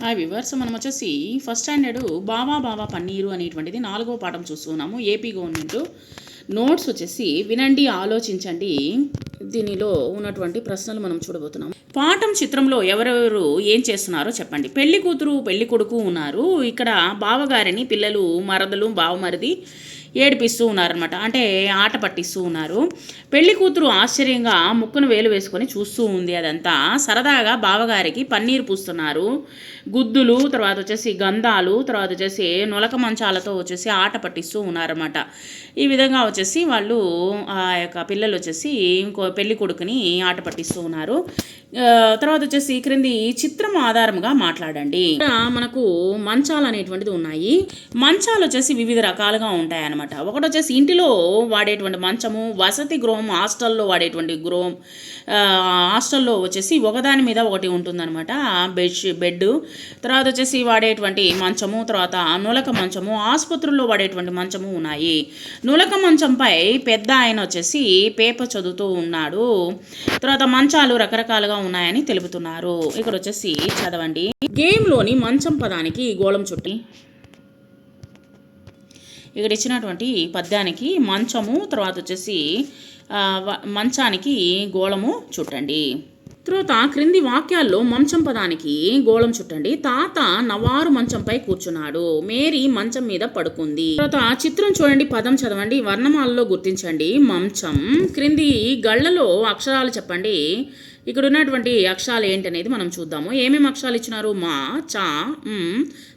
Hi viewers మనం వచ్చేసి first standard బావా బావా పన్నీరు అనేటువంటిది నాలుగో పాఠం చూస్తున్నాము. ఏపీ గవర్నమెంట్ నోట్స్ వచ్చేసి వినండి ఆలోచించండి. దీనిలో ఉన్నటువంటి ప్రశ్నలు మనం చూడబోతున్నాం పాఠం చిత్రంలో ఎవరెవరు ఏం చేస్తున్నారో చెప్పండి. పెళ్ళి కూతురు పెళ్ళి కొడుకు ఉన్నారు. ఇక్కడ బావగారిని పిల్లలు మరదలు బావమరిది ఏడిపిస్తూ ఉన్నారనమాట అంటే ఆట పట్టిస్తూ ఉన్నారు. పెళ్ళి కూతురు ఆశ్చర్యంగా ముక్కును వేలు వేసుకొని చూస్తూ ఉంది అదంతా. సరదాగా బావగారికి పన్నీరు పూస్తున్నారు. గుద్దులు తర్వాత వచ్చేసి గంధాలు తర్వాత వచ్చేసి నొలక మంచాలతో వచ్చేసి ఆట పట్టిస్తూ ఉన్నారన్నమాట. ఈ విధంగా వచ్చేసి వాళ్ళు ఆ యొక్క పిల్లలు వచ్చేసి ఇంకో పెళ్ళి కొడుకుని ఆట పట్టిస్తూ ఉన్నారు. తర్వాత వచ్చేసి క్రింది చిత్రం ఆధారంగా మాట్లాడండి. ఇక్కడ మనకు మంచాలు అనేటువంటిది ఉన్నాయి. మంచాలు వచ్చేసి వివిధ రకాలుగా ఉంటాయన్నమాట. అనమాట ఒకటి వచ్చేసి ఇంటిలో వాడేటువంటి మంచము వసతి గృహం హాస్టల్లో వాడేటువంటి గృహం హాస్టల్లో వచ్చేసి ఒకదాని మీద ఒకటి ఉంటుందన్నమాట. బెడ్ బెడ్ తర్వాత వచ్చేసి వాడేటువంటి మంచము తర్వాత నులక మంచము ఆసుపత్రుల్లో వాడేటువంటి మంచము ఉన్నాయి. నులక మంచంపై పెద్ద ఆయన వచ్చేసి పేపర్ చదువుతూ ఉన్నాడు. తర్వాత మంచాలు రకరకాలుగా ఉన్నాయని తెలుపుతున్నారు. ఇక్కడ వచ్చేసి చదవండి. గేమ్లోని మంచం పదానికి గోళం చుట్టి ఇక్కడ ఇచ్చినటువంటి పద్యానికి మంచము తర్వాత వచ్చేసి మంచానికి గోళము చుట్టండి. తర్వాత క్రింది వాక్యాల్లో మంచం పదానికి గోళం చుట్టండి. తాత నవారు మంచంపై కూర్చున్నాడు. మేరీ మంచం మీద పడుకుంది. తర్వాత చిత్రం చూడండి పదం చదవండి వర్ణమాలలో గుర్తించండి. మంచం క్రింది గళ్ళలో అక్షరాలు చెప్పండి. ఇక్కడ ఉన్నటువంటి అక్షరాలు ఏంటనేది మనం చూద్దాము. ఏమేమి అక్షరాలు ఇచ్చినారు? మా చా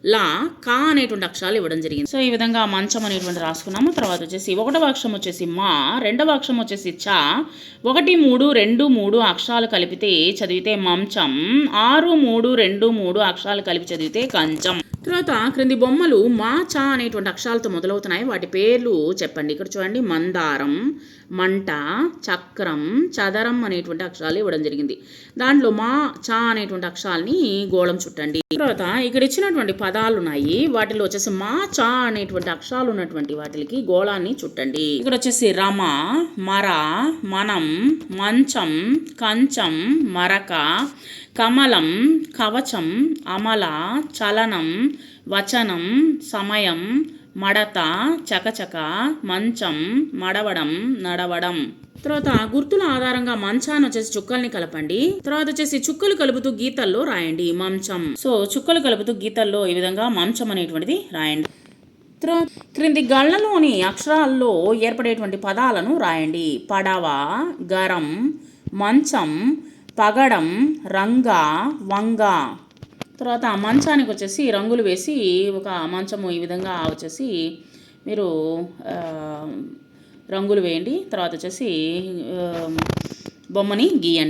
లా కా అనేటువంటి అక్షరాలు ఇవ్వడం జరిగింది. సో ఈ విధంగా మంచం అనేటువంటి రాసుకున్నాము. తర్వాత వచ్చేసి ఒకటవ అక్షరం వచ్చేసి మా రెండవ అక్షరం వచ్చేసి చా. ఒకటి మూడు రెండు మూడు అక్షరాలు కలిపితే చదివితే మంచం. ఆరు మూడు రెండు మూడు అక్షరాలు కలిపి చదివితే కంచం. తర్వాత క్రింది బొమ్మలు మా చా అనేటువంటి అక్షరాలతో మొదలవుతున్నాయి. వాటి పేర్లు చెప్పండి. ఇక్కడ చూడండి. మందారం మంట చక్రం చదరం అనేటువంటి అక్షరాలు ఇవ్వడం జరిగింది. దాంట్లో మా చా అనేటువంటి అక్షరాలని గోళం చుట్టండి. తర్వాత ఇక్కడ ఇచ్చినటువంటి పదాలు ఉన్నాయి. వాటిలో వచ్చేసి మా చా అనేటువంటి అక్షరాలు ఉన్నటువంటి వాటికి గోళాన్ని చుట్టండి. ఇక్కడ వచ్చేసి రమ మర మనం మంచం కంచం మరక కమలం కవచం అమల చలనం వచనం సమయం మడత చకచక మంచం మడవడం నడవడం. తర్వాత గుర్తుల ఆధారంగా మంచాన్ని వచ్చేసి చుక్కల్ని కలపండి. తర్వాత వచ్చేసి చుక్కలు కలుపుతూ గీతల్లో రాయండి. మంచం. సో చుక్కలు కలుపుతూ గీతల్లో ఈ విధంగా మంచం అనేటువంటిది రాయండి. తర్వాత క్రింది గళ్ళలోని అక్షరాల్లో ఏర్పడేటువంటి పదాలను రాయండి. పడవ గరం మంచం పగడం రంగ వంగ. తర్వాత మంచానికి వచ్చేసి రంగులు వేసి ఒక మంచము ఈ విధంగా వచ్చేసి మీరు రంగులు వేయండి. తర్వాత వచ్చేసి బొమ్మని గీయండి.